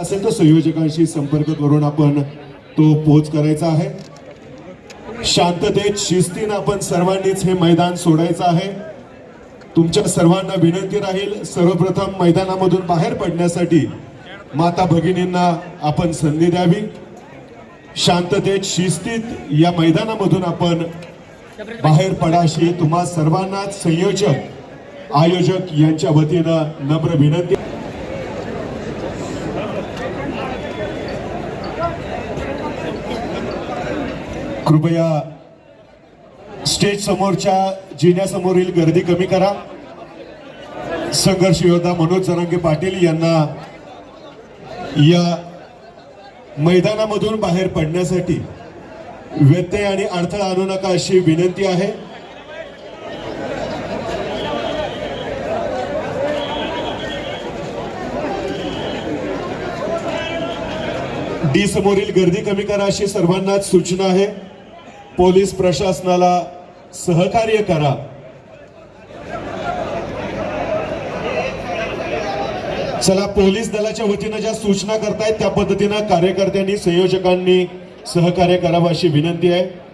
असेल तर संयोजकांशी संपर्क करून आपण तो पोच करायचा आहे. शांततेत शिस्तीनं आपण सर्वांनीच हे मैदान सोडायचं आहे. तुमच्या सर्वांना विनंती राहील सर्वप्रथम मैदानामधून बाहेर पडण्यासाठी माता भगिनींना आपण संधी द्यावी. शांततेत शिस्तीत या मैदानामधून आपण बाहेर पडाशी तुम्हा सर्वांनाच संयोजक आयोजक यांच्या वतीनं नम्र विनंती. कृपया स्टेज समोरच्या जिन्यासमोरील गर्दी कमी करा. संघर्ष योद्धा मनोज जरांगे पाटील यांना या मैदानामधून बाहेर पडण्यासाठी व्यत्यय आणि अडथळा आणू नका अशी विनंती आहे. डी समोरील गर्दी कमी करा अशी सर्वांनाच सूचना आहे. पोलीस प्रशासनाला सहकार्य करा. चला पोलीस दलाच्या वतीनं ज्या सूचना करतायत त्या पद्धतीनं कार्यकर्त्यांनी संयोजकांनी सहकार्य करावं अशी विनंती आहे.